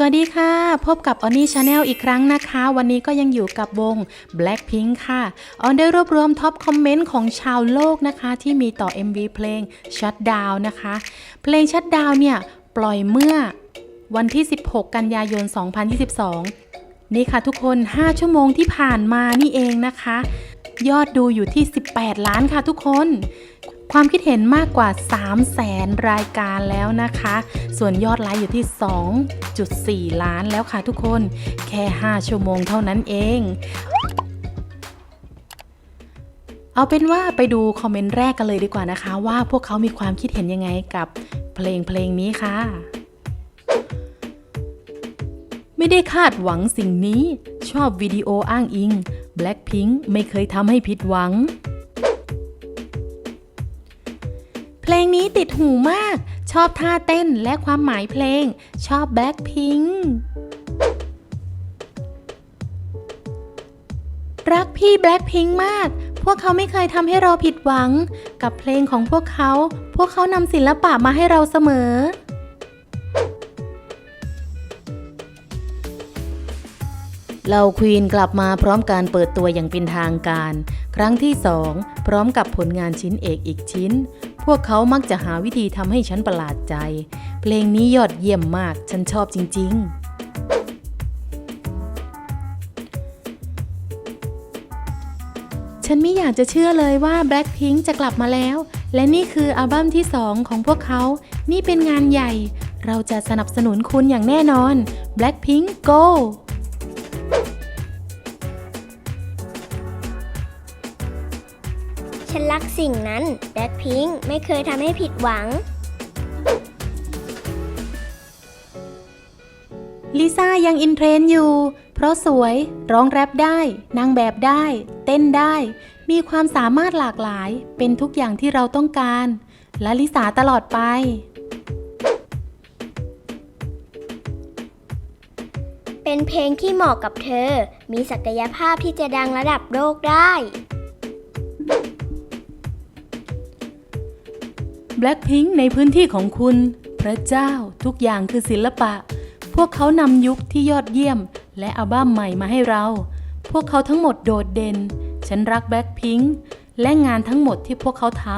สวัสดีค่ะ พบกับออนนี่ชาแนลอีกครั้งนะคะ วันนี้ก็ยังอยู่กับวง Blackpink ค่ะออนได้รวบรวมท็อปคอมเมนต์ของชาวโลกนะคะ ที่มีต่อ MV เพลง Shut Down นะคะ เพลง Shut Down เนี่ย ปล่อยเมื่อวันที่ 16 กันยายน 2022 นี่ค่ะทุกคน 5 ชั่วโมงที่ผ่านมานี่เองนะคะ ยอดดูอยู่ที่ 18 ล้านค่ะทุกคน ความคิดเห็นมากกว่า 3 0 0แสนรายการแล้วนะคะ ส่วนยอดไลค์อยู่ที่ 2.4 ล้านแล้วค่ะทุกคน แค่ 5 ชั่วโมงเท่านั้นเอง เอาเป็นว่าไปดูคอมเมนต์แรกกันเลยดีกว่านะคะ ว่าพวกเขามีความคิดเห็นยังไงกับเพลงเพลงนี้ค่ะ ไม่ได้คาดหวังสิ่งนี้ ชอบวิดีโออ้างอิง Blackpink ไม่เคยทำให้ผิดหวัง เพลงนี้ติดหูมาก ชอบท่าเต้นและความหมายเพลง ชอบ Blackpink รักพี่ Blackpink มาก พวกเขาไม่เคยทำให้เราผิดหวัง กับเพลงของพวกเขา พวกเขานำศิลปะมาให้เราเสมอ เราควีนกลับมาพร้อมการเปิดตัวอย่างเป็นทางการ ครั้งที่สองพร้อมกับผลงานชิ้นเอกอีกชิ้น วกเขามักจะหาวิธีทำให้ฉันประหลาดใจ เพลงนี้ยอดเยี่ยมมาก ฉันชอบจริง ๆฉันไม่อยากจะเชื่อเลยว่า Blackpink จะกลับมาแล้ว และนี่คืออัลบั้มที่ 2 ของพวกเขา นี่เป็นงานใหญ่ เราจะสนับสนุนคุณอย่างแน่นอน Blackpink Go รักสิ่งนั้นแบ็คพิงไม่เคยทำให้ผิดหวัง ลิซ่ายังอินเทรนด์อยู่ เพราะสวยร้องแรปได้ นางแบบได้ เต้นได้ มีความสามารถหลากหลาย เป็นทุกอย่างที่เราต้องการ และลิสาตลอดไปเป็นเพลงที่เหมาะกับเธอ มีศักยภาพที่จะดังระดับโลกได้ Blackpink ในพื้นที่ของคุณ พระเจ้าทุกอย่างคือศิลปะ พวกเขานำยุคที่ยอดเยี่ยม และอัลบั้มใหม่มาให้เรา พวกเขาทั้งหมดโดดเด่น ฉันรัก Blackpink และงานทั้งหมดที่พวกเขาทำ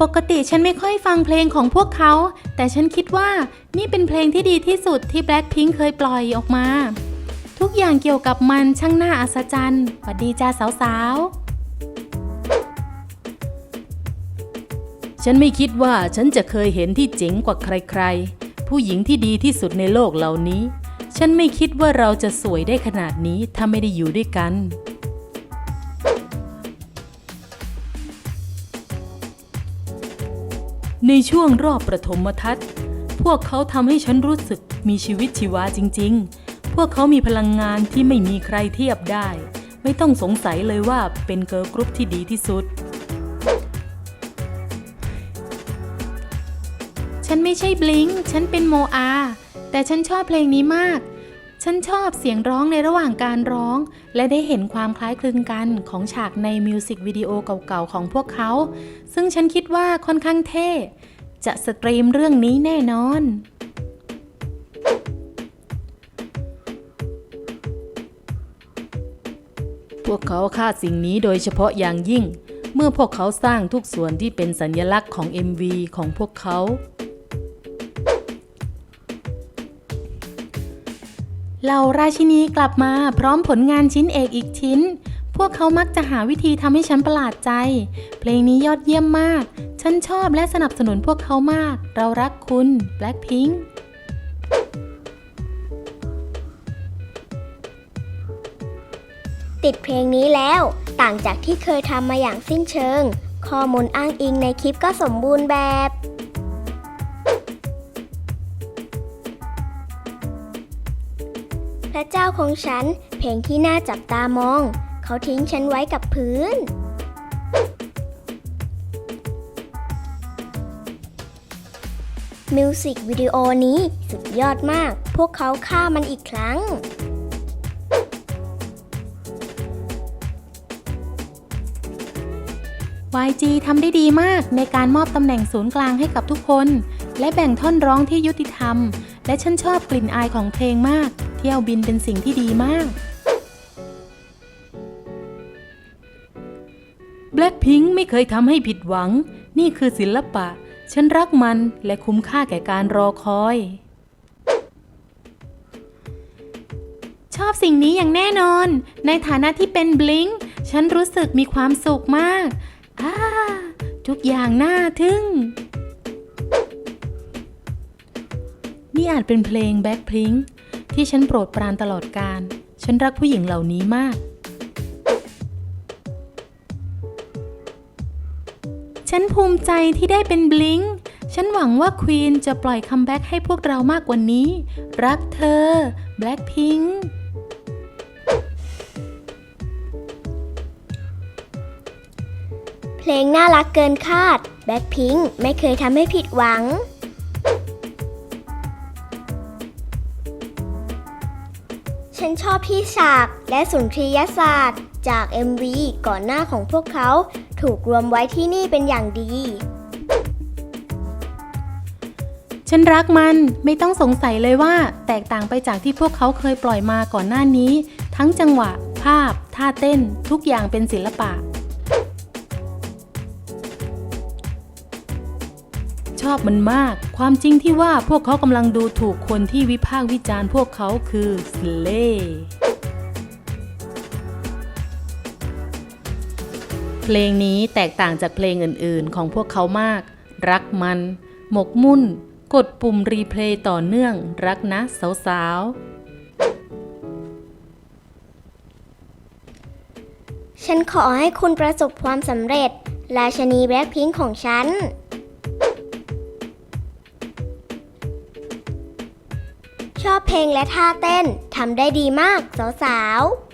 ปกติฉันไม่ค่อยฟังเพลงของพวกเขา แต่ฉันคิดว่านี่เป็นเพลงที่ดีที่สุดที่ Blackpink เคยปล่อยออกมา ทุกอย่างเกี่ยวกับมันช่างน่าอัศจรรย์หวัดดีจ้าสาวๆ ฉันไม่คิดว่าฉันจะเคยเห็นที่เจ๋งกว่าใครๆ ผู้หญิงที่ดีที่สุดในโลกเหล่านี้ ฉันไม่คิดว่าเราจะสวยได้ขนาดนี้ถ้าไม่ได้อยู่ด้วยกัน ในช่วงรอบประถมทัศน์ พวกเขาทำให้ฉันรู้สึกมีชีวิตชีวาจริง ๆ พวกเขามีพลังงานที่ไม่มีใครเทียบได้ ไม่ต้องสงสัยเลยว่าเป็นเกิร์ลกรุ๊ปที่ดีที่สุด ฉันไม่ใช่บลิงฉันเป็นโมอา แต่ฉันชอบเพลงนี้มาก ฉันชอบเสียงร้องในระหว่างการร้อง และได้เห็นความคล้ายคลึงกันของฉากในมิวสิกวิดีโอเก่าๆของพวกเขา ซึ่งฉันคิดว่าค่อนข้างเท่ จะสตรีมเรื่องนี้แน่นอนพวกเขาคาดสิ่งนี้โดยเฉพาะอย่างยิ่ง เมื่อพวกเขาสร้างทุกส่วนที่เป็นสัญลักษณ์ของ MV ของพวกเขา เหล่าราชินีกลับมาพร้อมผลงานชิ้นเอกอีกชิ้น พวกเขามักจะหาวิธีทำให้ฉันประหลาดใจ เพลงนี้ยอดเยี่ยมมาก ฉันชอบและสนับสนุนพวกเขามาก เรารักคุณ Blackpink ติดเพลงนี้แล้วต่างจากที่เคยทำมาอย่างสิ้นเชิง ข้อมูลอ้างอิงในคลิปก็สมบูรณ์แบบ ระเจ้าของฉัน เพลงที่น่าจับตามอง เขาทิ้งฉันไว้กับพื้น มิวสิกวิดีโอนี้สุดยอดมาก พวกเขาฆ่ามันอีกครั้งห YG ทำได้ดีมากในการมอบตำแหน่งศูนย์กลางให้กับทุกคน และแบ่งท่อนร้องที่ยุติธรรม และฉันชอบกลิ่นอายของเพลงมาก เที่ยวบินเป็นสิ่งที่ดีมาก Blackpink ไม่เคยทำให้ผิดหวัง นี่คือศิลปะ ฉันรักมันและคุ้มค่าแก่การรอคอย ชอบสิ่งนี้อย่างแน่นอน ในฐานะที่เป็นบลิงฉันรู้สึกมีความสุขมากอาทุกอย่างน่าทึ่ง นี่อาจเป็นเพลงแบ็คพิง ที่ฉันโปรดปรานตลอดการ ฉันรักผู้หญิงเหล่านี้มาก ฉันภูมิใจที่ได้เป็นบลิง ฉันหวังว่าควีนจะปล่อยคัมแบ็กให้พวกเรามากกว่านี้ รักเธอ แบล็คพิงเพลงน่ารักเกินคาด แบ็คพิงไม่เคยทำให้ผิดหวัง ฉันชอบพี่ฉากและสุนทรียศาสตร์ จาก MV ก่อนหน้าของพวกเขา ถูกรวมไว้ที่นี่เป็นอย่างดี ฉันรักมันไม่ต้องสงสัยเลยว่า แตกต่างไปจากที่พวกเขาเคยปล่อยมาก่อนหน้านี้ ทั้งจังหวะ ภาพ ท่าเต้น ทุกอย่างเป็นศิลปะ อบมันมาก ความจริงที่ว่าพวกเขากำลังดูถูกคนที่วิพากษ์วิจารณ์พวกเขาคือสเลเพลงนี้แตกต่างจากเพลงอื่นๆ ของพวกเขามาก รักมัน หมกมุ่น กดปุ่มรีเพลย์ต่อเนื่อง รักนะสาวๆ ฉันขอให้คุณประสบความสำเร็จ ราชนีแบล็คพิงของฉัน เพลงและท่าเต้นทำได้ดีมากสาวๆ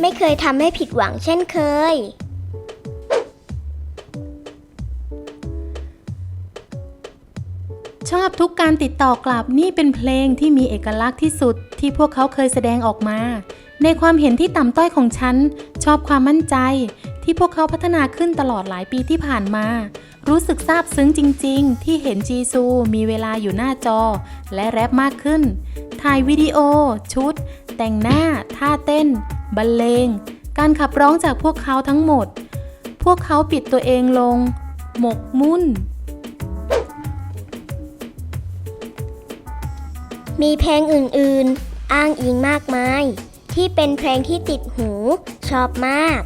ไม่เคยทำให้ผิดหวังเช่นเคย ชอบทุกการติดต่อกลับนี่เป็นเพลงที่มีเอกลักษณ์ที่สุดที่พวกเขาเคยแสดงออกมา ในความเห็นที่ต่ำต้อยของฉัน ชอบความมั่นใจ ที่พวกเขาพัฒนาขึ้นตลอดหลายปีที่ผ่านมา รู้สึกซาบซึ้งจริง ๆ ที่เห็นจีซูมีเวลาอยู่หน้าจอ และแรปมากขึ้น ถ่ายวิดีโอ ชุด แต่งหน้า ท่าเต้น บรรเลง การขับร้องจากพวกเขาทั้งหมด พวกเขาปิดตัวเองลง หมกมุ่น มีเพลงอื่น ๆ อ้างอิงมากมาย ที่เป็นเพลงที่ติดหู ชอบมาก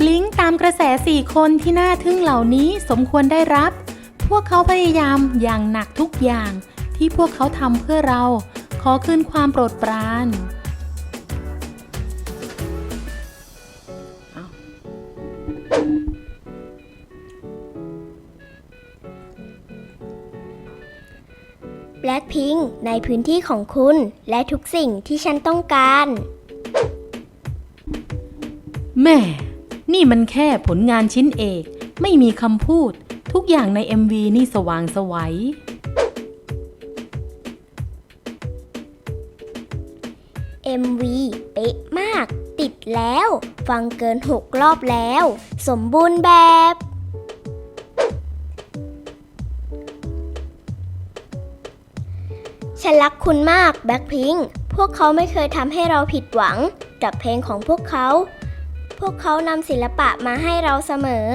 บลิงตามกระแสสี่คนที่น่าทึ่งเหล่านี้สมควรได้รับ พวกเขาพยายามอย่างหนักทุกอย่าง ที่พวกเขาทำเพื่อเรา ขอคืนความโปรดปราน Blackpink ในพื้นที่ของคุณและทุกสิ่งที่ฉันต้องการ แม่ นี่มันแค่ผลงานชิ้นเอก ไม่มีคำพูด ทุกอย่างใน MV นี่สว่างสวัย MV เป๊ะมาก ติดแล้ว ฟังเกิน6รอบแล้ว สมบูรณ์แบบ ฉันรักคุณมากแบ็คพิงพวกเขาไม่เคยทำให้เราผิดหวังกับเพลงของพวกเขา วกเขานำศิลปะมาให้เราเสมอ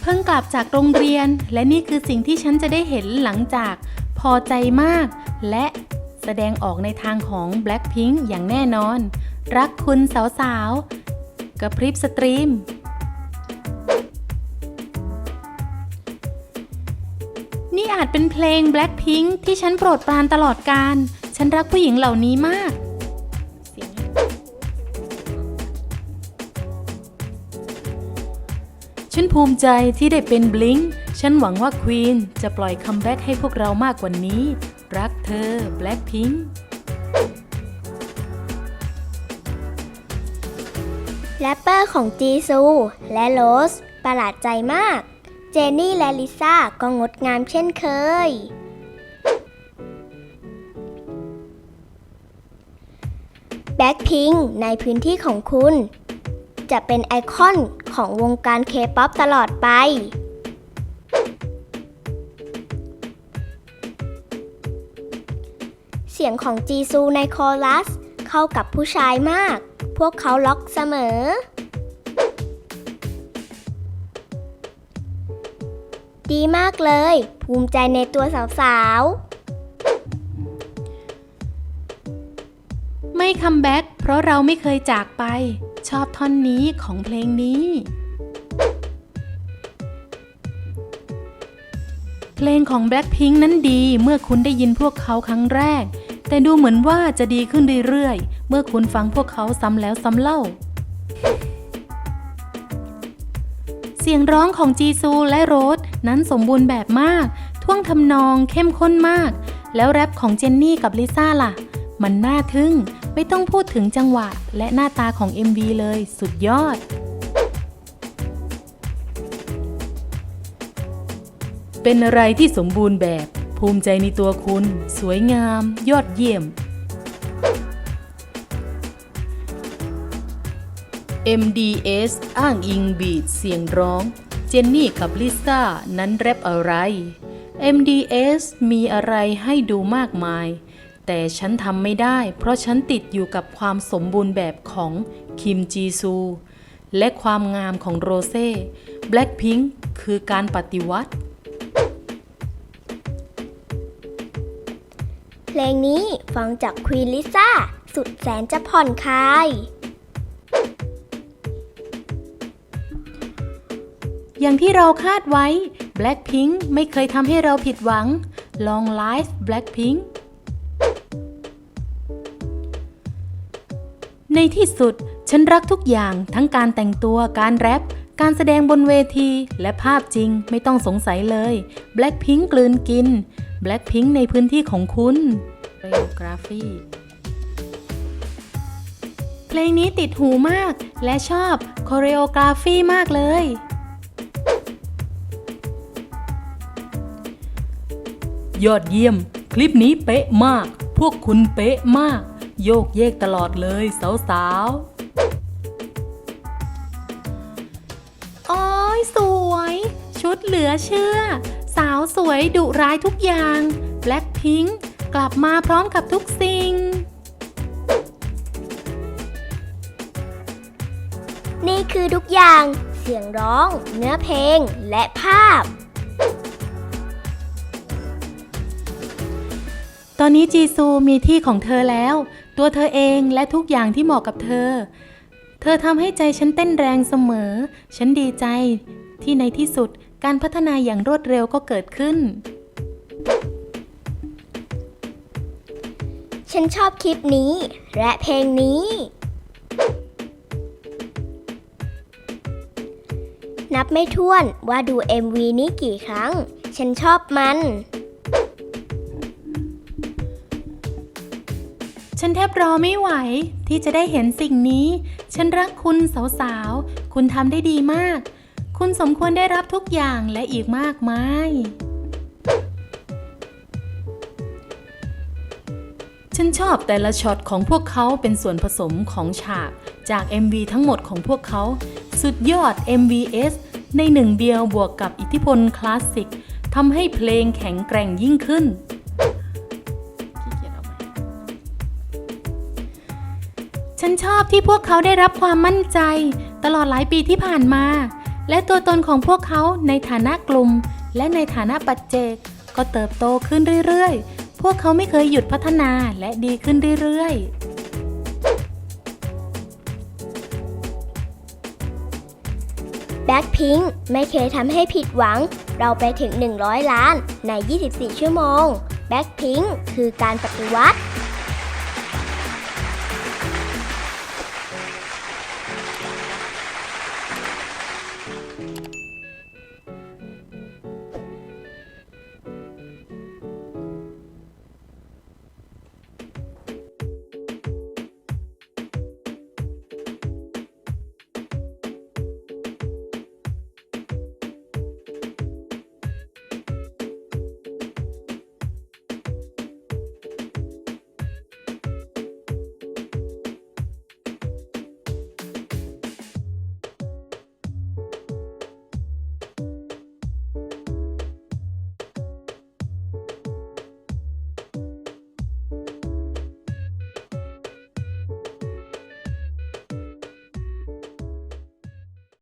เพิ่งกลับจากโรงเรียน และนี่คือสิ่งที่ฉันจะได้เห็นหลังจาก พอใจมาก และแสดงออกในทางของ Blackpink อย่างแน่นอน รักคุณสาวๆกับพริบสตรีม นี่อาจเป็นเพลง Blackpink ที่ฉันโปรดปรานตลอดการ ฉันรักผู้หญิงเหล่านี้มาก ฉันภูมิใจที่ได้เป็นบลิงฉันหวังว่าควีนจะปล่อยคัมแบ็กให้พวกเรามากกว่านี้ รักเธอ แบล็คพิงค์แรปเปอร์ของจีซู และโรส ประหลาดใจมาก เจนนี่และลิซ่าก็งดงามเช่นเคย แบล็คพิงค์ในพื้นที่ของคุณ จะเป็นไอคอน ของวงการเคป๊อปตลอดไปเสียงของจีซูในคอรัส เข้ากับผู้ชายมาก พวกเขาล็อกเสมอ ดีมากเลย ภูมิใจในตัวสาวๆ ไม่คัมแบ็กเพราะเราไม่เคยจากไป ชอบท่อนนี้ของเพลงนี้ เพลงของ Blackpink นั้นดีเมื่อคุณได้ยินพวกเขาครั้งแรก แต่ดูเหมือนว่าจะดีขึ้นเรื่อยๆ เมื่อคุณฟังพวกเขาซ้ำแล้วซ้ำเล่า เสียงร้องของจีซูและโรสนั้นสมบูรณ์แบบมาก ท่วงทำนองเข้มข้นมาก แล้วแรปของเจนนี่กับลิซ่าล่ะ มันน่าทึ่ง ไม่ต้องพูดถึงจังหวะและหน้าตาของ MV เลยสุดยอด เป็นอะไรที่สมบูรณ์แบบ ภูมิใจในตัวคุณ สวยงาม ยอดเยี่ยม MDS อ้างอิงบีทเสียงร้อง เจนนี่กับลิซ่านั้นแรปอะไร MDS มีอะไรให้ดูมากมาย แต่ฉันทำไม่ได้ เพราะฉันติดอยู่กับความสมบูรณ์แบบของคิมจีซู และความงามของโรเซ่ Blackpink คือการปฏิวัติ เพลงนี้ฟังจากควีนลิซ่า สุดแสนจะผ่อนคลาย อย่างที่เราคาดไว้ Blackpink ไม่เคยทำให้เราผิดหวัง Long Life Blackpink ในที่สุดฉันรักทุกอย่างทั้งการแต่งตัวการแรปการแสดงบนเวทีและภาพจริงไม่ต้องสงสัยเลย Blackpink กลืนกิน Blackpink ในพื้นที่ของคุณ Choreography เพลงนี้ติดหูมากและชอบ Choreography มากเลย ยอดเยี่ยม คลิปนี้เป๊ะมาก พวกคุณเป๊ะมาก โยกเยกตลอดเลยสาวๆ โอ้ยสวย ชุดเหลือเชื่อ สาวสวยดุร้ายทุกอย่าง Blackpink กลับมาพร้อมกับทุกสิ่ง นี่คือทุกอย่างเสียงร้อง เนื้อเพลงและภาพตอนนี้จีซูมีที่ของเธอแล้ว ตัวเธอเองและทุกอย่างที่เหมาะกับเธอ เธอทำให้ใจฉันเต้นแรงเสมอ ฉันดีใจ ที่ในที่สุดการพัฒนาอย่างรวดเร็วก็เกิดขึ้น ฉันชอบคลิปนี้ และเพลงนี้ นับไม่ถ้วนว่าดู MV นี้กี่ครั้ง ฉันชอบมัน ฉันแทบรอไม่ไหวที่จะได้เห็นสิ่งนี้ ฉันรักคุณสาวๆ คุณทำได้ดีมาก คุณสมควรได้รับทุกอย่างและอีกมากมาย ฉันชอบแต่ละช็อตของพวกเขาเป็นส่วนผสมของฉากจาก MV ทั้งหมดของพวกเขา สุดยอด MVS ในหนึ่งเดียวบวกกับอิทธิพลคลาสสิกทำให้เพลงแข็งแกร่งยิ่งขึ้น ฉันชอบที่พวกเขาได้รับความมั่นใจ ตลอดหลายปีที่ผ่านมา และตัวตนของพวกเขาในฐานะกลุ่ม และในฐานะปัจเจก ก็เติบโตขึ้นเรื่อยๆ พวกเขาไม่เคยหยุดพัฒนาและดีขึ้นเรื่อยๆ Blackpink ไม่เคยทำให้ผิดหวัง เราไปถึง 100 ล้านใน 24 ชั่วโมง Blackpink คือการปฏิวัติ